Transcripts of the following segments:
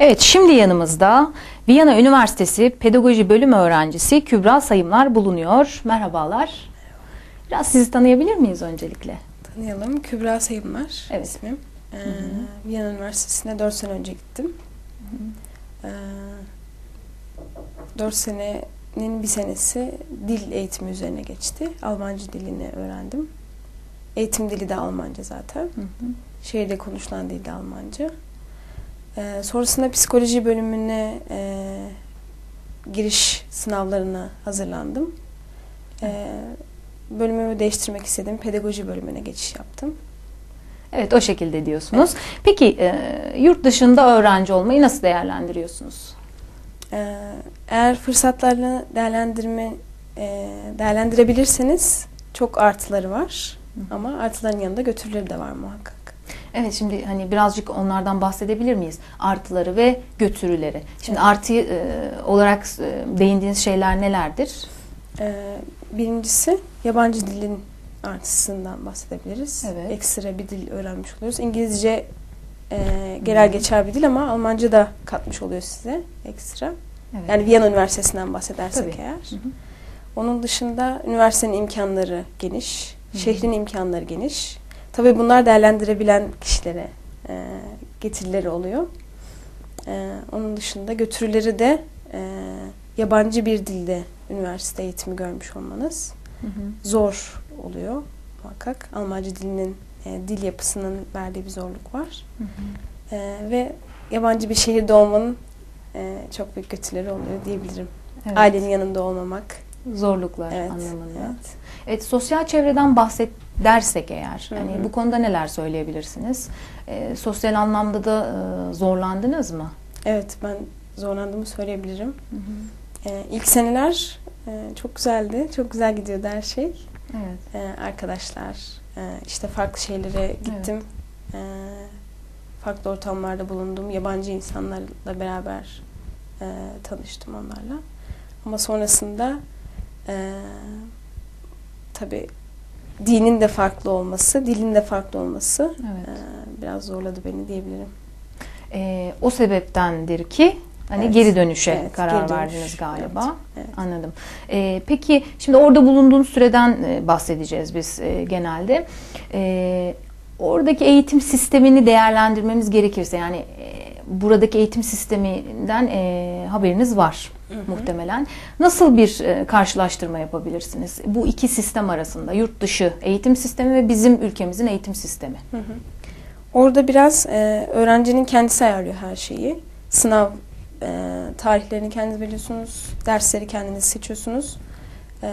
Evet, şimdi yanımızda Viyana Üniversitesi Pedagoji Bölümü öğrencisi Kübra Sayımlar bulunuyor. Merhabalar. Biraz sizi tanıyabilir miyiz öncelikle? Tanıyalım. Kübra Sayımlar Evet. ismim. Ee, Viyana Üniversitesi'ne 4 sene önce gittim. Ee, 4 senenin bir senesi dil eğitimi üzerine geçti. Almanca dilini öğrendim. Eğitim dili de Almanca zaten. Şehirde konuşulan dil de Almanca. Ee, sonrasında psikoloji bölümüne e, giriş sınavlarına hazırlandım. Ee, bölümümü değiştirmek istedim. Pedagoji bölümüne geçiş yaptım. Evet, o şekilde diyorsunuz. Peki, e, yurt dışında öğrenci olmayı nasıl değerlendiriyorsunuz? Ee, eğer fırsatlarını değerlendirme e, değerlendirebilirseniz çok artıları var. Ama artıların yanında götürüleri de var muhakkak. Evet, şimdi hani birazcık onlardan bahsedebilir miyiz? Artıları ve götürüleri. Şimdi artı e, olarak e, değindiğiniz şeyler nelerdir? Ee, birincisi yabancı dilin artısından bahsedebiliriz. Evet. Ekstra bir dil öğrenmiş oluyoruz. İngilizce e, genel geçer bir dil ama Almanca da katmış oluyor size ekstra. Evet. Yani Viyana Üniversitesi'nden bahsedersek Tabii. eğer. Hı hı. Onun dışında üniversitenin imkanları geniş, şehrin imkanları geniş. Tabii bunlar değerlendirebilen kişilere e, getirileri oluyor. E, onun dışında götürüleri de e, yabancı bir dilde üniversite eğitimi görmüş olmanız Hı hı. zor oluyor muhakkak. Almanca dilinin e, dil yapısının verdiği bir zorluk var. Hı hı. E, ve yabancı bir şehirde olmanın e, çok büyük götürüleri oluyor diyebilirim. Evet. Ailenin yanında olmamak. Zorluklar Evet. anlamında. evet. Evet, sosyal çevreden bahset dersek eğer, Hı hani hı. bu konuda neler söyleyebilirsiniz? Ee, sosyal anlamda da e, zorlandınız mı? Evet ben zorlandığımı söyleyebilirim. Ee, ilk seneler e, çok güzeldi. Çok güzel gidiyordu her şey. Evet. Ee, arkadaşlar, e, işte farklı şeylere gittim. Ee, farklı ortamlarda bulundum. Yabancı insanlarla beraber e, tanıştım onlarla. Ama sonrasında e, tabii dinin de farklı olması, dilin de farklı olması Evet. e, biraz zorladı beni diyebilirim. Ee, o sebeptendir ki hani Evet. geri dönüşe Evet, karar geri dönüş. verdiniz galiba. Evet. Anladım. Ee, peki şimdi orada bulunduğunuz süreden e, bahsedeceğiz biz e, genelde. Ee, oradaki eğitim sistemini değerlendirmemiz gerekirse yani e, buradaki eğitim sisteminden e, haberiniz var muhtemelen. Nasıl bir e, karşılaştırma yapabilirsiniz? Bu iki sistem arasında yurt dışı eğitim sistemi ve bizim ülkemizin eğitim sistemi. Hı hı. Orada biraz e, öğrencinin kendisi ayarlıyor her şeyi. Sınav e, tarihlerini kendiniz biliyorsunuz, dersleri kendiniz seçiyorsunuz. E,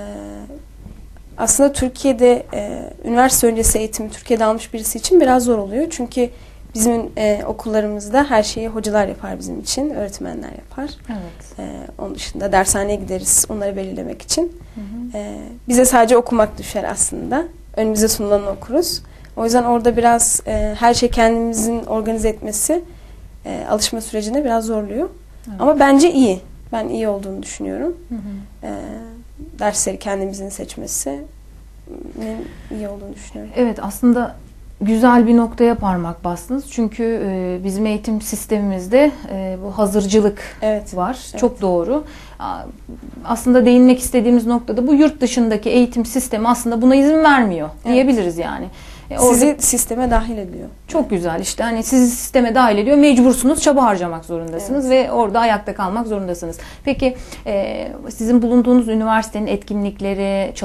aslında Türkiye'de e, üniversite öncesi eğitimi Türkiye'de almış birisi için biraz zor oluyor. Çünkü bizim e, okullarımızda her şeyi hocalar yapar bizim için, öğretmenler yapar. Evet. E, onun dışında dershaneye gideriz onları belirlemek için. E, bize sadece okumak düşer aslında. Önümüze sunulanı okuruz. O yüzden orada biraz e, her şey kendimizin organize etmesi e, alışma sürecinde biraz zorluyor. Evet. Ama bence iyi. Ben iyi olduğunu düşünüyorum. Hı hı. E, dersleri kendimizin seçmesi iyi olduğunu düşünüyorum. Evet aslında güzel bir noktaya parmak bastınız. Çünkü e, bizim eğitim sistemimizde e, bu hazırcılık Evet. var. Evet. Çok doğru. Aslında değinmek istediğimiz noktada bu yurt dışındaki eğitim sistemi aslında buna izin vermiyor Evet. diyebiliriz yani. E, orada Sizi sisteme dahil ediyor. çok güzel işte hani sizi sisteme dahil ediyor. Mecbursunuz çaba harcamak zorundasınız ve orada ayakta kalmak zorundasınız. Peki e, sizin bulunduğunuz üniversitenin etkinlikleri,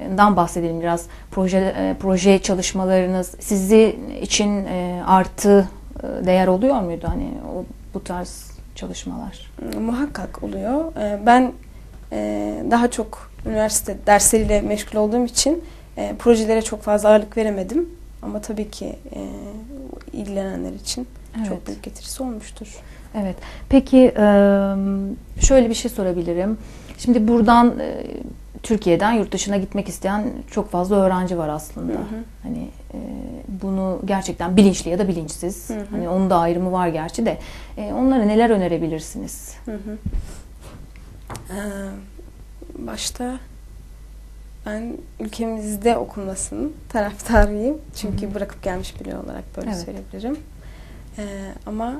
çalışmalarından bahsedelim biraz. Proje e, proje çalışmalarınız sizi için e, artı e, değer oluyor muydu hani o bu tarz çalışmalar? Muhakkak oluyor. Ben daha çok üniversite dersleriyle meşgul olduğum için projelere çok fazla ağırlık veremedim. Ama tabii ki ilgilenenler için Evet. çok büyük getirisi olmuştur. Evet. Peki şöyle bir şey sorabilirim. Şimdi buradan Türkiye'den yurt dışına gitmek isteyen çok fazla öğrenci var aslında. Hı hı. Hani e, bunu gerçekten bilinçli ya da bilinçsiz. Hı hı. Hani onun da ayrımı var gerçi de. E, onlara neler önerebilirsiniz? Hı hı. Ee, başta ben ülkemizde okunmasının taraftarıyım. Çünkü Hı hı. bırakıp gelmiş biri olarak böyle Evet. söyleyebilirim. Ee, ama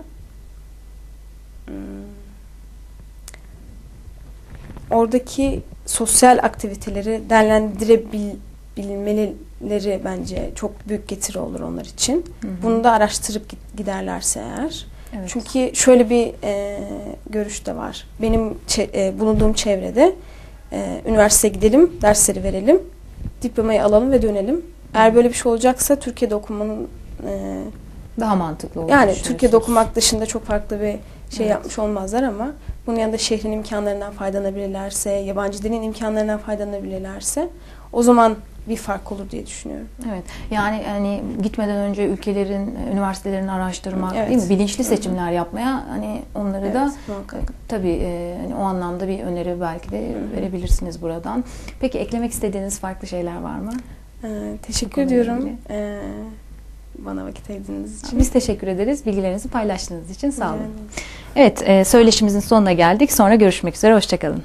oradaki sosyal aktiviteleri değerlendirebilmeleri bence çok büyük getiri olur onlar için. Hı hı. Bunu da araştırıp giderlerse eğer. Evet. Çünkü şöyle bir e, görüş de var. Benim e, bulunduğum çevrede e, üniversiteye gidelim, dersleri verelim, diplomayı alalım ve dönelim. Eğer böyle bir şey olacaksa Türkiye'de okumanın e, daha mantıklı olur. yani. Türkiye'de okumak dışında çok farklı bir şey Evet. yapmış olmazlar ama bunun yanında şehrin imkanlarından faydalanabilirlerse, yabancı dilin imkanlarından faydalanabilirlerse o zaman bir fark olur diye düşünüyorum. Evet. Yani hani gitmeden önce ülkelerin, üniversitelerini araştırmak Evet. değil mi? Bilinçli Hı hı. seçimler yapmaya hani onları da Evet, muhakkak. tabii e, hani o anlamda bir öneri belki de hı. verebilirsiniz buradan. Peki eklemek istediğiniz farklı şeyler var mı? Ee, teşekkür ediyorum ee, bana vakit ayırdığınız için. Biz teşekkür ederiz bilgilerinizi paylaştığınız için. Sağ olun. Yani- Evet, e, söyleşimizin sonuna geldik. Sonra görüşmek üzere. Hoşçakalın.